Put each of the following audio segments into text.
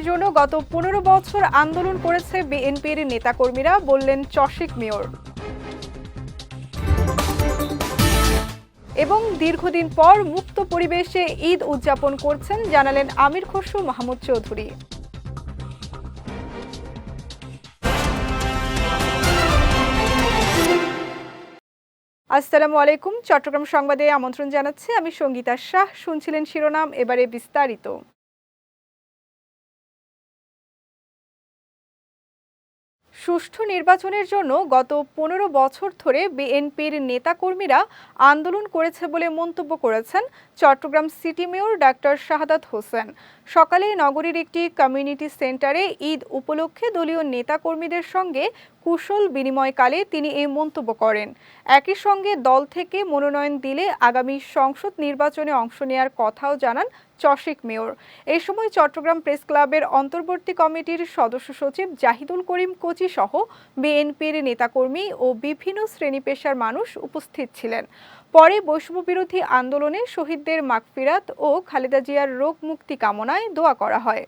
সুষ্ঠু জন্য গত পনেরো বছর আন্দোলন করেছে বিএনপির নেতাকর্মীরা, বললেন চশিক মেয়র। এবং দীর্ঘদিন পর মুক্ত পরিবেশে ঈদ উদযাপন করছেন, জানালেন আমির খসরু, মাহমুদ চৌধুরী। আসসালামু আলাইকুম। চট্টগ্রাম সংবাদে আমন্ত্রণ জানাচ্ছি, আমি সঙ্গীতা শাহ। শুনছিলেন শিরোনাম, এবারে বিস্তারিত। সুষ্ঠু নির্বাচনের জন্য গত পনেরো বছর ধরে বিএনপির নেতাকর্মীরা আন্দোলন করেছে বলে মন্তব্য করেছেন Chattogram city mayor doctor Shahadat Hossain. সকালে নগরীর একটি কমিউনিটি সেন্টারে ঈদ উপলক্ষে দলীয় নেতাকর্মীদের সঙ্গে কুশল বিনিময়কালে তিনি এই মন্তব্য করেন। একই সঙ্গে দল থেকে মনোনয়ন দিলে আগামী সংসদ নির্বাচনে অংশ নেওয়ার কথাও জানান চশিক মেয়র। এ সময় চট্টগ্রাম প্রেস ক্লাবের অন্তর্বর্তী কমিটির সদস্য সচিব জাহিদুল করিম কোচি সহ বিএনপির নেতাকর্মী ও বিভিন্ন শ্রেণি পেশার মানুষ উপস্থিত ছিলেন। পরে বৈষম্য বিরোধী আন্দোলনে শহীদদের মাগফিরাত ও খালেদা জিয়ার রোগ মুক্তি কামনায় দোয়া করা হয়।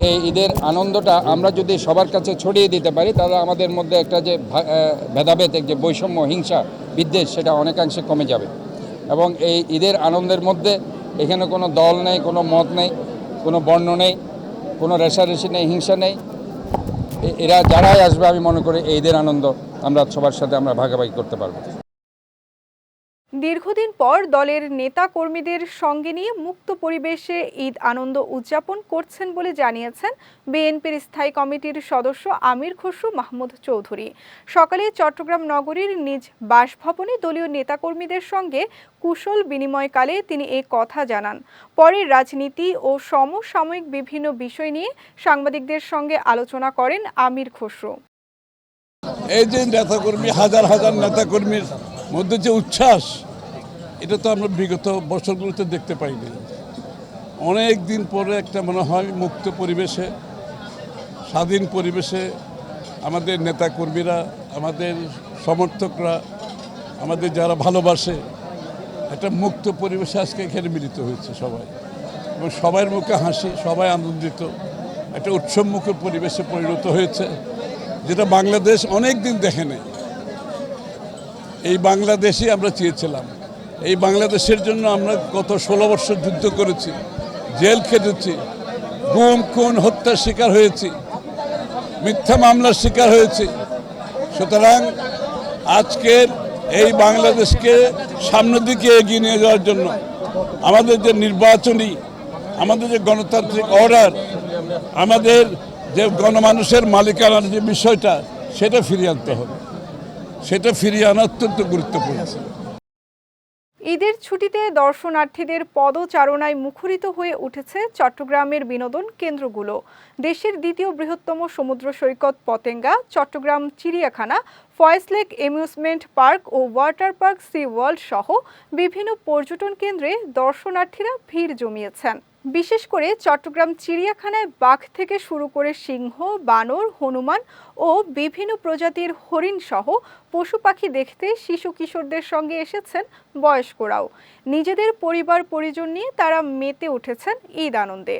এই ঈদের আনন্দটা আমরা যদি সবার কাছে ছড়িয়ে দিতে পারি, তাহলে আমাদের মধ্যে একটা যে ভেদাভেদ যে বৈষম্য, হিংসা, বিদ্বেষ, সেটা অনেকাংশে কমে যাবে। এবং এই ঈদের আনন্দের মধ্যে এখানে কোনো দল নেই, কোনো মত নেই, কোনো বর্ণ নেই, কোনো রেশারেশি নেই, হিংসা নেই। এরা যারাই আসবে, আমি মনে করি এই ঈদের আনন্দ আমরা সবার সাথে আমরা ভাগাভাগি করতে পারব। দীর্ঘদিন পর দলের নেতা কর্মীদের সঙ্গে নিয়ে মুক্ত পরিবেশে ঈদ আনন্দ উদযাপন করছেন বলে জানিয়েছেন বিএনপির স্থায়ী কমিটির সদস্য আমির খসরু মাহমুদ চৌধুরী। সকালে চট্টগ্রাম নগরীর নিজ বাসভবনে দলীয় নেতাকর্মীদের সঙ্গে কুশল বিনিময়কালে তিনি এই কথা জানান। পরে রাজনীতি ও সমসাময়িক বিভিন্ন বিষয় নিয়ে সাংবাদিকদের সঙ্গে আলোচনা করেন আমির খসরু। এই যে নেতাকর্মী, হাজার হাজার নেতাকর্মীর মধ্যে যে উচ্ছ্বাস, এটা তো আমরা বিগত বছরগুলোতে দেখতে পাইনি। অনেক দিন পরে একটা মনে হয় মুক্ত পরিবেশে, স্বাধীন পরিবেশে আমাদের নেতাকর্মীরা, আমাদের সমর্থকরা, আমাদের যারা ভালোবাসে, একটা মুক্ত পরিবেশে আজকে এখানে মিলিত হয়েছে সবাই। এবং সবার মুখে হাসি, সবাই আনন্দিত, একটা উৎসবমুখর পরিবেশে পরিণত হয়েছে, যেটা বাংলাদেশ অনেক দিন দেখে নেই। এই বাংলাদেশই আমরা চেয়েছিলাম। এই বাংলাদেশের জন্য আমরা গত ষোলো বছর যুদ্ধ করেছি, জেল খেটেছি, গুম, খুন, হত্যার শিকার হয়েছি, মিথ্যা মামলার শিকার হয়েছি। সুতরাং আজকের এই বাংলাদেশকে সামনের দিকে এগিয়ে নিয়ে যাওয়ার জন্য আমাদের যে নির্বাচনী, আমাদের যে গণতান্ত্রিক অর্ডার, আমাদের যে গণমানুষের মালিকানার যে বিষয়টা, সেটা ফিরিয়ে আনতে হবে। সেটা ফিরিয়ে আনা অত্যন্ত গুরুত্বপূর্ণ। ঈদের ছুটিতে দর্শনার্থীদের পদচারণায় মুখরিত হয়ে উঠেছে চট্টগ্রামের বিনোদন কেন্দ্রগুলো। দেশের দ্বিতীয় বৃহত্তম সমুদ্র সৈকত পতেঙ্গা, চট্টগ্রাম চিড়িয়াখানা ফয়েস লেক অ্যামিউজমেন্ট পার্ক ও ওয়াটার পার্ক সি ওয়ার্ল্ড সহ বিভিন্ন পর্যটন কেন্দ্রে দর্শনার্থীরা ভিড় জমিয়েছেন। বিশেষ করে চট্টগ্রাম চিড়িয়াখানায় বাঘ থেকে শুরু করে সিংহ, বানর, হনুমান ও বিভিন্ন প্রজাতির হরিণ সহ পশু পাখি দেখতে শিশু কিশোরদের সঙ্গে এসেছেন বয়স্করাও। নিজেদের পরিবার পরিজন নিয়ে তারা মেতে উঠেছেন ঈদ আনন্দে।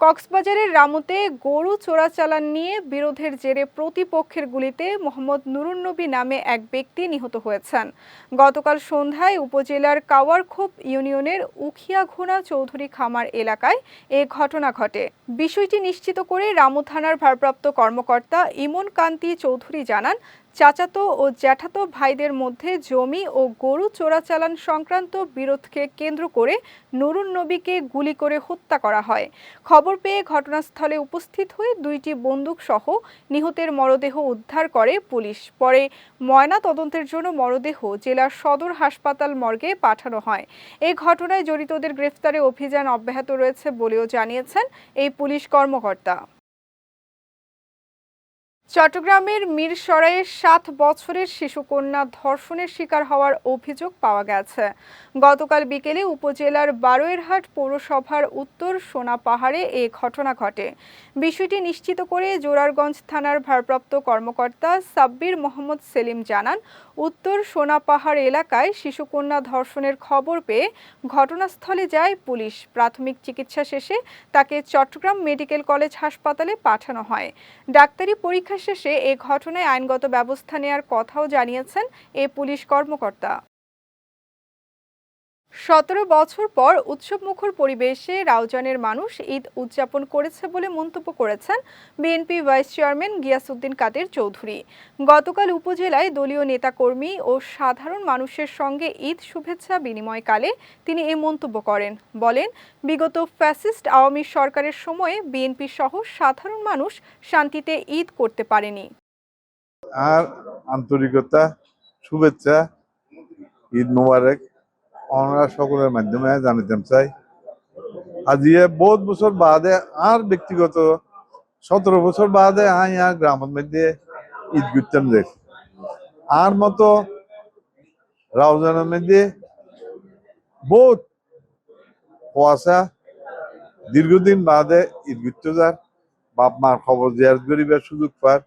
কক্সবাজারের রামুতে গরু চোরাচালান নিয়ে বিরোধের জেরে প্রতিপক্ষের গুলিতে মোহাম্মদ নুরুন্নবী নামে এক ব্যক্তি নিহত হয়েছেন। গতকাল সন্ধ্যায় উপজেলার কাওয়ারখোপ ইউনিয়নের উখিয়াঘোনা চৌধুরী খামার এলাকায় এ ঘটনা ঘটে। বিষয়টি নিশ্চিত করে রামু থানার ভারপ্রাপ্ত কর্মকর্তা ইমন কান্তি চৌধুরী জানান চাচাতো ও জ্যাঠাতো ভাইদের মধ্যে জমি ও গরু চোরাচালান সংক্রান্ত বিরোধকে কেন্দ্র করে নুরুন নবীকে গুলি করে হত্যা করা হয়। খবর পেয়ে ঘটনাস্থলে উপস্থিত হয়ে দুইটি বন্দুক সহ নিহতের মরদেহ উদ্ধার করে পুলিশ। পরে ময়না তদন্তের জন্য মরদেহ জেলার সদর হাসপাতাল মর্গে পাঠানো হয়। এই ঘটনায় জড়িতদের গ্রেফতারে অভিযান অব্যাহত রয়েছে বলেও জানিয়েছেন এই পুলিশ কর্মকর্তা। চট্টগ্রামের মিরসরাইয়ে সাত বছরের শিশুকন্যা ধর্ষণের শিকার হওয়ার অভিযোগ পাওয়া গেছে। গতকাল বিকেলে উপজেলার বারোয়েরহাট পৌরসভার উত্তর সোনা পাহাড়ে এ ঘটনা ঘটে। বিষয়টি নিশ্চিত করে জোরারগঞ্জ থানার ভারপ্রাপ্ত কর্মকর্তা সাব্বির মোহাম্মদ সেলিম জানান, উত্তর সোনাপাহাড় এলাকায় শিশুকন্যা ধর্ষণের খবর পেয়ে ঘটনাস্থলে যায় পুলিশ। প্রাথমিক চিকিৎসা শেষে তাকে চট্টগ্রাম মেডিকেল কলেজ হাসপাতালে পাঠানো হয়। ডাক্তারি পরীক্ষা শেষে এ ঘটনায় আইনগত ব্যবস্থা নেয়ার কথাও জানিয়েছেন এ পুলিশ কর্মকর্তা। সতেরো বছর পর উৎসবমুখর পরিবেশে রাউজানের মানুষ ঈদ উদযাপন করেছে বলে মন্তব্য করেছেন BNP vice chairman Giasuddin Quader Chowdhury. গতকাল উপজেলায় দলীয় নেতাকর্মী ও সাধারণ মানুষের সঙ্গে ঈদ শুভেচ্ছা বিনিময়কালে তিনি এই মন্তব্য করেন। বলেন, বিগত ফ্যাসিস্ট আওয়ামী সরকারের সময়ে বিএনপি সহ সাধারণ মানুষ শান্তিতে ঈদ করতে পারেনি। আর আন্তরিকতা, শুভেচ্ছা, ঈদ মোবারক। আমরা সকলের মাধ্যমে জানিতাম চাই। আজিয়ে বহুত বছর বাদে আর ব্যক্তিগত সতেরো বছর বাদে আই আর গ্রামের মধ্যে ঈদ করতাম দেখ আর মতো রাউজানের মধ্যে বহুত কুয়াশা দীর্ঘদিন বাদে ঈদ করতে যার। বাপ মার খবর জিয়ারত করিবার সুযোগ পার।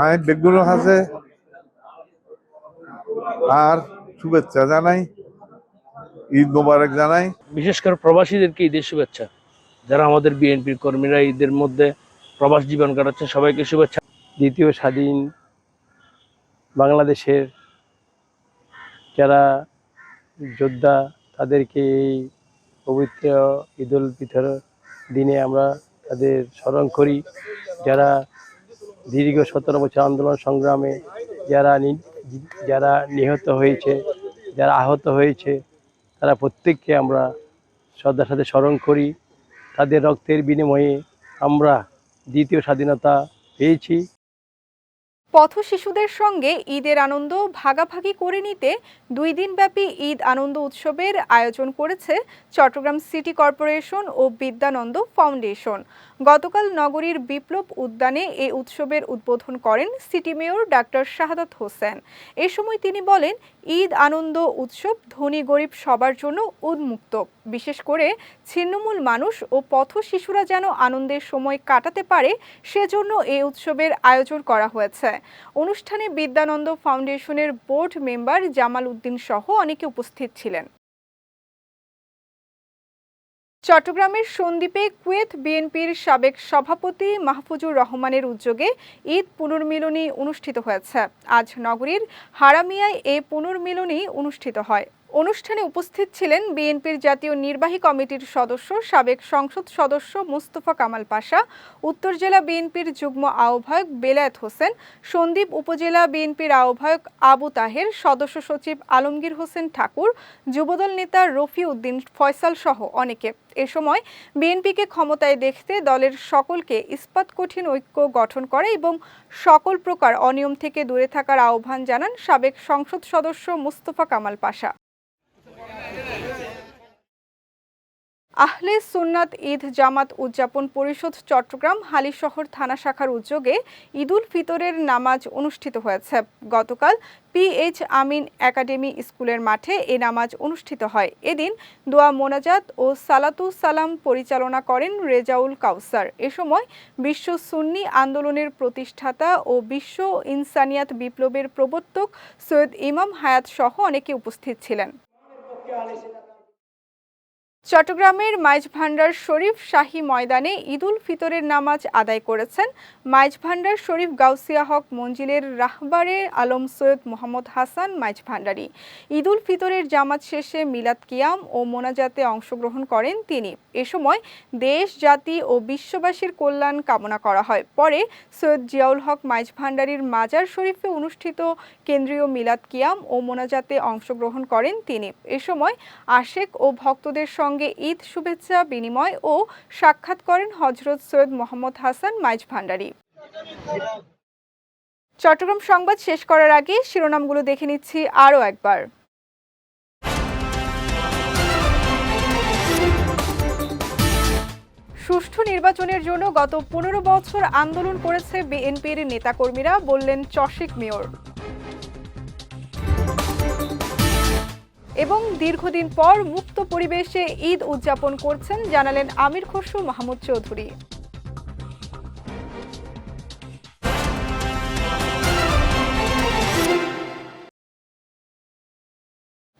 আমি বেগুন আছে। আর শুভেচ্ছা জানাই, ঈদ মোবারক জানাই। বিশেষ করে প্রবাসীদেরকে ঈদের শুভেচ্ছা। যারা আমাদের বিএনপির কর্মীরা ঈদের মধ্যে প্রবাস জীবন কাটাচ্ছে, সবাইকে শুভেচ্ছা। দ্বিতীয় স্বাধীন বাংলাদেশের যারা যোদ্ধা, তাদেরকে এই পবিত্র ঈদ উল ফিতর দিনে আমরা তাদের স্মরণ করি। যারা দীর্ঘ সতেরো বছর আন্দোলন সংগ্রামে, যারা যারা নিহত হয়েছে যারা আহত হয়েছে, তারা প্রত্যেককে আমরা শ্রদ্ধার সাথে স্মরণ করি। তাদের রক্তের বিনিময়ে আমরা দ্বিতীয় স্বাধীনতা পেয়েছি। পথ শিশুদের সঙ্গে ঈদের আনন্দ ভাগাভাগি করে নিতে দুই দিনব্যাপী ঈদ আনন্দ উৎসবের আয়োজন করেছে চট্টগ্রাম সিটি কর্পোরেশন ও বিদ্যানন্দ ফাউন্ডেশন। গতকাল নগরীর বিপ্লব উদ্যানে এ উৎসবের উদ্বোধন করেন city mayor doctor Shahadat Hossain. এ সময় তিনি বলেন, ঈদ আনন্দ উৎসব ধনী গরিব সবার জন্য উন্মুক্ত। বিশেষ করে ছিন্নমূল মানুষ ও পথ শিশুরা যেন আনন্দের সময় কাটাতে পারে, সেজন্য এই উৎসবের আয়োজন করা হয়েছে। অনুষ্ঠানে বিদ্যানন্দ ফাউন্ডেশনের বোর্ড মেম্বার জামাল উদ্দিন সহ অনেকে উপস্থিত ছিলেন। চট্টগ্রামের সন্দ্বীপে কুয়েত বিএনপির সাবেক সভাপতি মাহফুজুর রহমানের উদ্যোগে ঈদ পুনর্মিলনী অনুষ্ঠিত হয়েছে। আজ নগরীর হারামিয়ায় এ পুনর্মিলনী অনুষ্ঠিত হয়। অনুষ্ঠানে উপস্থিত ছিলেন বিএনপির জাতীয় নির্বাহী কমিটির সদস্য, সাবেক সংসদ সদস্য মুস্তফা কামাল পাশা, উত্তর জেলা বিএনপির যুগ্ম আহ্বায়ক বেলায়েত হোসেন, সন্দ্বীপ উপজেলা বিএনপির আহ্বায়ক আবু তাহের, সদস্য সচিব আলমগীর হোসেন ঠাকুর, যুবদল নেতা রফি উদ্দিন ফয়সাল সহ অনেকে। এ সময় বিএনপিকে ক্ষমতায় দেখতে দলের সকলকে ইস্পাত কঠিন ঐক্য গঠন করে এবং সকল প্রকার অনিয়ম থেকে দূরে থাকার আহ্বান জানান সাবেক সংসদ সদস্য মুস্তফা কামাল পাশা। আহলে সুন্নাত ঈদ জামাত উদযাপন পরিষদ চট্টগ্রাম হালিশহর থানা শাখার উদ্যোগে ঈদুল ফিতরের নামাজ অনুষ্ঠিত হয়েছে। গতকাল পিএইচ আমিন একাডেমি স্কুলের মাঠে এ নামাজ অনুষ্ঠিত হয়। এদিন দোয়া মোনাজাত ও সালাতু সালাম পরিচালনা করেন রেজাউল কাউসার। এ সময় বিশ্ব সুন্নি আন্দোলনের প্রতিষ্ঠাতা ও বিশ্ব ইনসানিয়াত বিপ্লবের প্রবর্তক সৈয়দ ইমাম হায়াত সহ অনেকে উপস্থিত ছিলেন। চট্টগ্রামের মাইজ ভান্ডার শরীফ শাহী ময়দানে ঈদুল ফিতরের নামাজ আদায় করেছেন মাইজ ভান্ডার শরীফ গাউসিয়া হক মঞ্জিলের রাহবারে আলম সৈয়দ মোহাম্মদ হাসান মাইজ ভান্ডারী। ঈদুল ফিতরের জামাত শেষে মিলাদ কিয়াম ও মোনাজাতে অংশগ্রহণ করেন তিনি। এ সময় দেশ, জাতি ও বিশ্ববাসীর কল্যাণ কামনা করা হয়। পরে সৈয়দ জিয়াউল হক মাইজ ভান্ডারীর মাজার শরীফে অনুষ্ঠিত কেন্দ্রীয় মিলাদ কিয়াম ও মোনাজাতে অংশগ্রহণ করেন তিনি। এ সময় আশেক ও ভক্তদের সঙ্গে ঈদ শুভেচ্ছা, বিনিময় ও সাক্ষাৎ করেন হজরত সৈয়দ মোহাম্মদ হাসান মাইজ ভান্ডারী। চট্টগ্রাম সংবাদ শেষ করার আগে শিরোনামগুলো দেখে নিচ্ছি আরও একবার। সুষ্ঠু নির্বাচনের জন্য গত পনেরো বছর আন্দোলন করেছে বিএনপির নেতাকর্মীরা, বললেন চশিক মেয়র। এবং দীর্ঘদিন পর মুক্ত পরিবেশে ঈদ উদযাপন করছেন জানালেন আমির খসরু মাহমুদ চৌধুরী।